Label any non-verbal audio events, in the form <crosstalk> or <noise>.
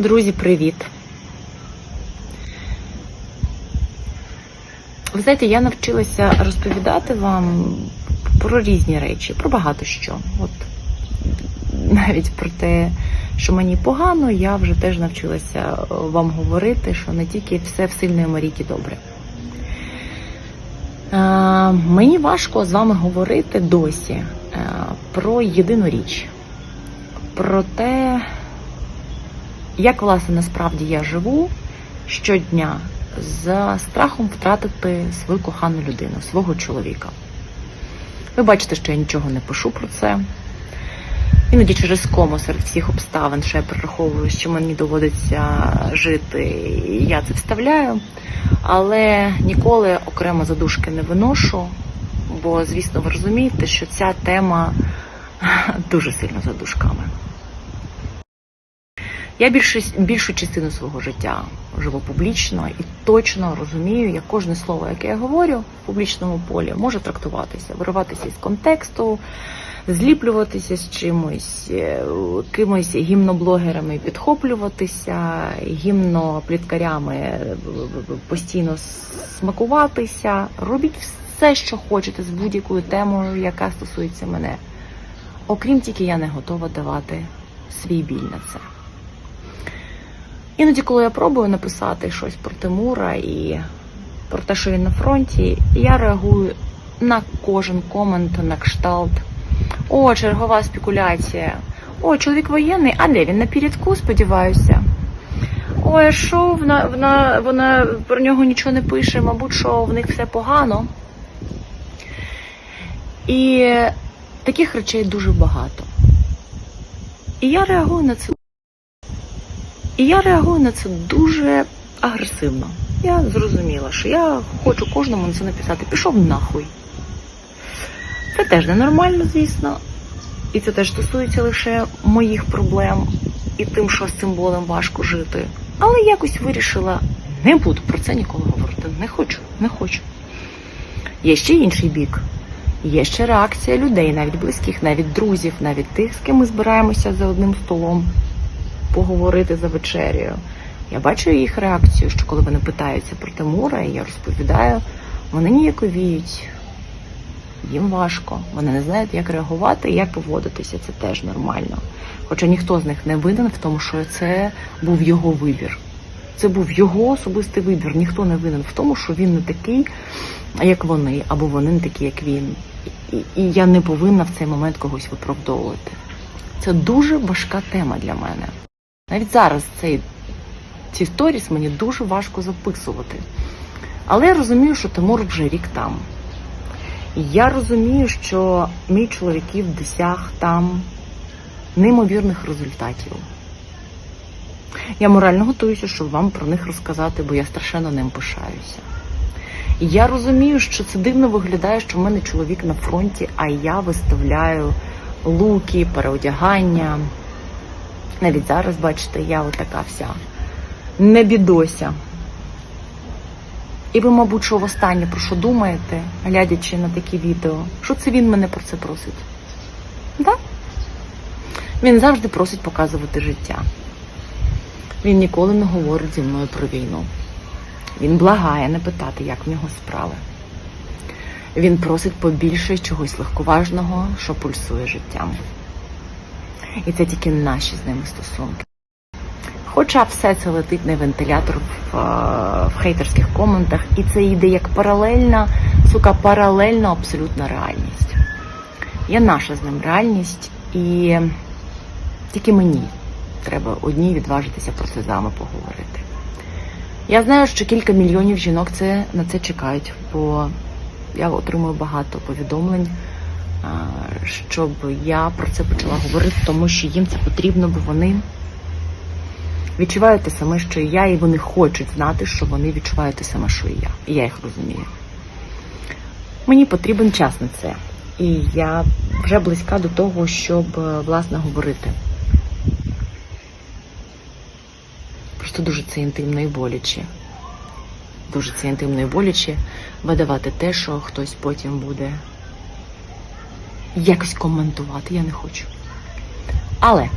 Друзі, привіт! Ви знаєте, я навчилася розповідати вам про різні речі, про багато що. От навіть про те, що мені погано, я вже теж навчилася вам говорити, що не тільки все в сильної Маріки добре. Е, мені важко з вами говорити досі е, про єдину річ, про те, як власне насправді я живу щодня за страхом втратити свою кохану людину, свого чоловіка. Ви бачите, що я нічого не пишу про це. Іноді через кому серед всіх обставин, що я перераховую, що мені доводиться жити, і я це вставляю. Але ніколи окремо задушки не виношу, бо, звісно, ви розумієте, що ця тема <laughs> дуже сильно за душками. Я більшу, більшу частину свого життя живу публічно і точно розумію, як кожне слово, яке я говорю в публічному полі, може трактуватися, вириватися із контексту, зліплюватися з чимось, е, кимось гімноблогерами підхоплюватися, гімнопліткарями е, постійно смакуватися. Робіть все, що хочете з будь-якою темою, яка стосується мене. Окрім тільки я не готова давати свій біль на це. Іноді, коли я пробую написати щось про Тимура і про те, що він на фронті, я реагую на кожен комент на кшталт. О, чергова спекуляція. О, чоловік воєнний, а де він на передку, сподіваюся. Ой, що вона, вона, вона про нього нічого не пише, мабуть, що в них все погано. І таких речей дуже багато. І я реагую на це. І я реагую на це дуже агресивно. Я зрозуміла, що я хочу кожному на це написати. Пішов нахуй. Це теж ненормально, звісно. І це теж стосується лише моїх проблем і тим, що з цим болем важко жити. Але якось вирішила, не буду про це ніколи говорити. Не хочу, не хочу. Є ще інший бік. Є ще реакція людей, навіть близьких, навіть друзів, навіть тих, з ким ми збираємося за одним столом поговорити за вечерею. Я бачу їх реакцію, що коли вони питаються про Тимура, і я розповідаю, вони ніяковіють, їм важко, вони не знають, як реагувати і як поводитися. Це теж нормально. Хоча ніхто з них не винен в тому, що це був його вибір. Це був його особистий вибір. Ніхто не винен в тому, що він не такий, як вони, або вони не такі, як він. І, і я не повинна в цей момент когось виправдовувати. Це дуже важка тема для мене. Навіть зараз цей, ці сторіс мені дуже важко записувати. Але я розумію, що Тимур вже рік там. Я розумію, що мій чоловіків досяг там неймовірних результатів. Я морально готуюся, щоб вам про них розказати, бо я страшенно ним пишаюся. Я розумію, що це дивно виглядає, що в мене чоловік на фронті, а я виставляю луки, переодягання. Навіть зараз, бачите, я отака вся не бідося. І ви, мабуть, що востаннє про що думаєте, глядячи на такі відео, що це він мене про це просить? Да? Він завжди просить показувати життя. Він ніколи не говорить зі мною про війну. Він благає не питати, як в нього справи. Він просить побільше чогось легковажного, що пульсує життям. І це тільки наші з ними стосунки. Хоча все це летить на вентилятор в, в хейтерських коментах, і це йде як паралельна, сука, паралельна абсолютна реальність. Є наша з ним реальність, і тільки мені треба одній відважитися про це з вами поговорити. Я знаю, що кілька мільйонів жінок це на це чекають, бо я отримую багато повідомлень, щоб я про це почала говорити, тому що їм це потрібно, бо вони відчувають те саме, що і я, і вони хочуть знати, що вони відчувають те саме, що і я. І я їх розумію. Мені потрібен час на це. І я вже близька до того, щоб власне говорити. Просто дуже це інтимно і боляче. Дуже це інтимно і боляче видавати те, що хтось потім буде якось коментувати. Я не хочу. Але